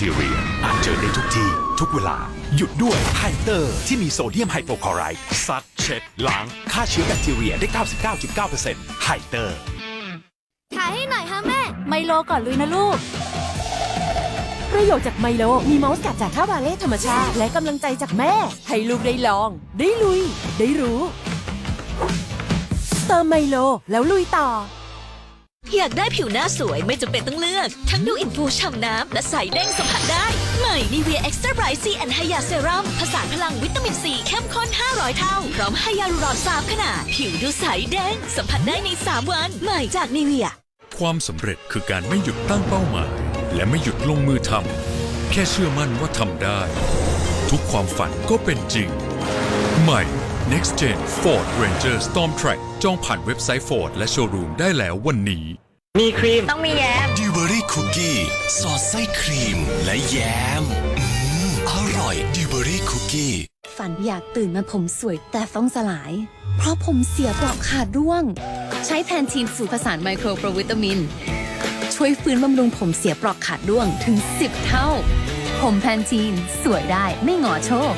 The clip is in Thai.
ทีเรีย อาจเจอได้ทุกที่ ทุกเวลา หยุดด้วยไฮเตอร์ ที่มีโซเดียมไฮโปคลอไรด์ซักเช็ดล้างฆ่าเชื้อแบคทีเรียได้ 99.9%ไฮเตอร์ ถ่ายให้หน่อยฮะแม่ ไมโลก่อนลุยนะลูก ประโยชน์จากไมโล มีเมาส์กัดจากข้าวบาเล่ธรรมชาติ และกำลังใจจากแม่ ให้ลูกได้ลอง ได้ลุย ได้รู้ เติมไมโลแล้วลุยต่อ อยากได้ผิวหน้าสวยไม่จำเป็นต้องเลือก ทั้งดูอินฟูฉ่ำน้ำ และใสเด้งสัมผัสได้ ใหม่นีเวียเอ็กซ์ตร้าไบรท์ซีแอนไฮยาเซรัมผสานพลังวิตามินซีเข้มข้น 500 เท่า พร้อมไฮยาลูรอน3ขนาด ผิวดูใสเด้งสัมผัสได้ใน 3 วัน ใหม่จากนีเวียความสำเร็จคือการไม่หยุดตั้งเป้าหมาย และไม่หยุดลงมือทำแค่เชื่อมั่นว่าทำได้ ทุกความฝันก็เป็นจริง ใหม่ Next Gen Ford Ranger Storm Track จองผ่านเว็บไซต์ Ford และโชว์รูมได้แล้ววันนี้ มีครีม ต้องมีแยมดิวเบอรี่คุกกี้สอดไส้ครีมและแยมอืมอร่อยดิวเบอรี่คุกกี้ฝันอยากตื่นมาผมสวยแต่ต้องสลาย เพราะผมเสียเปลอกขาดร่วง ใช้แพนทีนสูตรผสานไมโครโปรวิตามิน ช่วยฟื้นบำรุงผมเสียเปลอกขาดร่วงถึง 10 เท่า ผมแพนทีนสวยได้ไม่หงอโชค